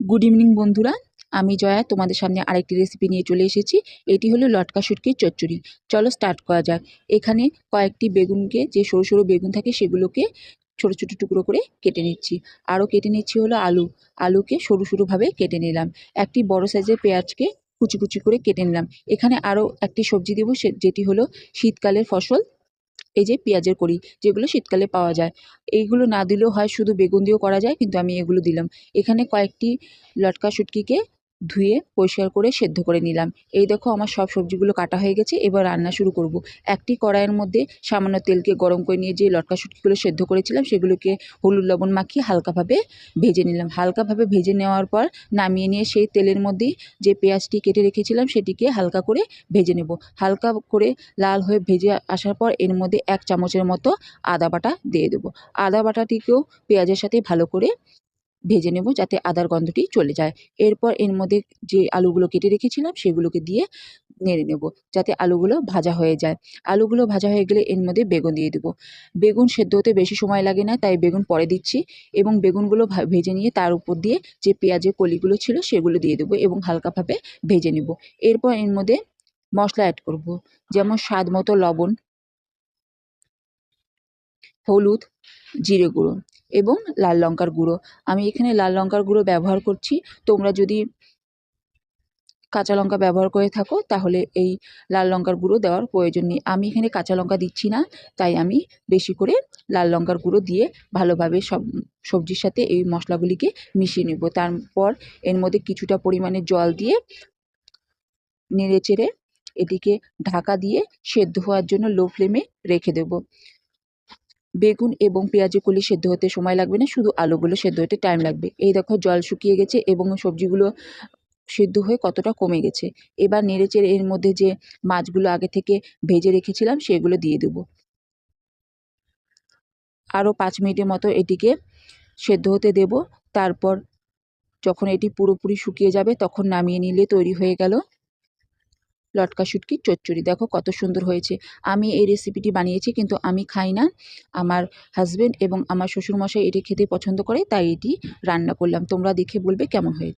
Good evening বন্ধুরা। আমি জয়া, তোমাদের সামনে আরেকটি রেসিপি নিয়ে চলে এসেছি। এটি হলো লটকা শুটকির চচ্চড়ি। চলো স্টার্ট করা যাক। এখানে কয়েকটি বেগুনকে, যে সরু সরু বেগুন থাকে, সেগুলোকে ছোটো ছোটো টুকরো করে কেটে নিচ্ছি। আরও কেটে নিচ্ছি হলো আলু। আলুকে সরু সরুভাবে কেটে নিলাম। একটি বড় সাইজের পেঁয়াজকে কুচি কুচি করে কেটে নিলাম। এখানে আরও একটি সবজি দেবো, সে যেটি হলো শীতকালের ফসল। এই যে পেঁয়াজের করি যেগুলো শীতকালে পাওয়া যায়। এইগুলো না দিলেও হয়, শুধু বেগুন দিয়েও করা যায়, কিন্তু আমি এগুলো দিলাম। এখানে কয়েকটি লটকা শুটকিকে ধুয়ে পরিষ্কার করে সেদ্ধ করে নিলাম। এই দেখো আমার সব সবজিগুলো কাটা হয়ে গেছে, এবার রান্না শুরু করব। একটি কড়াইয়ের মধ্যে সামান্য তেলকে গরম করে নিয়ে যে লটকা শুটকিগুলো সেদ্ধ করেছিলাম, সেগুলোকে হলুদ লবণ মাখিয়ে হালকাভাবে ভেজে নিলাম। হালকাভাবে ভেজে নেওয়ার পর নামিয়ে নিয়ে সেই তেলের মধ্যেই যে পেঁয়াজটি কেটে রেখেছিলাম, সেটিকে হালকা করে ভেজে নেব। হালকা করে লাল হয়ে ভেজে আসার পর এর মধ্যে এক চামচের মতো আদা বাটা দিয়ে দেবো। আদা বাটাটিকেও পেঁয়াজের সাথে ভালো করে ভেজে নেব যাতে আদার গন্ধটি চলে যায়। এরপর এর মধ্যে যে আলুগুলো কেটে রেখেছিলাম সেগুলোকে দিয়ে নেড়ে নেব যাতে আলুগুলো ভাজা হয়ে যায়। আলুগুলো ভাজা হয়ে গেলে এর মধ্যে বেগুন দিয়ে দেবো। বেগুন সেদ্ধ হতে বেশি সময় লাগে না, তাই বেগুন পরে দিচ্ছি এবং বেগুনগুলো ভেজে নিয়ে তার উপর দিয়ে যে পেঁয়াজের কলিগুলো ছিল সেগুলো দিয়ে দেবো এবং হালকাভাবে ভেজে নেব। এরপর এর মধ্যে মশলা অ্যাড করব, যেমন স্বাদ মতো লবণ, হলুদ, জিরে গুঁড়ো। এবং লাল লঙ্কার গুঁড়ো। আমি এখানে লাল লঙ্কার গুঁড়ো ব্যবহার করছি। তোমরা যদি কাঁচা লঙ্কা ব্যবহার করে থাকো, তাহলে এই লাল লঙ্কার গুঁড়ো দেওয়ার প্রয়োজন নেই। আমি এখানে কাঁচা লঙ্কা দিচ্ছি না, তাই আমি বেশি করে লাল লঙ্কার গুঁড়ো দিয়ে ভালোভাবে সব, সবজির সাথে এই মশলাগুলিকে মিশিয়ে নেব। তারপর এর মধ্যে কিছুটা পরিমাণে জল দিয়ে নেড়ে চেড়ে এটিকে ঢাকা দিয়ে সেদ্ধ হওয়ার জন্য লো ফ্লেমে রেখে দেবো। বেগুন এবং পেঁয়াজের কলি সেদ্ধ হতে সময় লাগবে না, শুধু আলুগুলো সেদ্ধ হতে টাইম লাগবে। এই দেখো জল শুকিয়ে গেছে এবং সবজিগুলো সেদ্ধ হয়ে কতটা কমে গেছে। এবার নেড়েচেড়ে এর মধ্যে যে মাছগুলো আগে থেকে ভেজে রেখেছিলাম সেগুলো দিয়ে দেবো। আরও পাঁচ মিনিটের মতো এটিকে সেদ্ধ হতে দেব। তারপর যখন এটি পুরোপুরি শুকিয়ে যাবে তখন নামিয়ে নিলে তৈরি হয়ে গেল লটকা শুটকির চচ্চড়ি। দেখো কত সুন্দর হয়েছে। আমি এই রেসিপিটি বানিয়েছি, কিন্তু আমি খাই না। আমার হাজব্যান্ড এবং আমার শ্বশুরমশাই এটি খেতে পছন্দ করে, তাই এটি রান্না করলাম। তোমরা দেখে বলবে কেমন হয়েছে।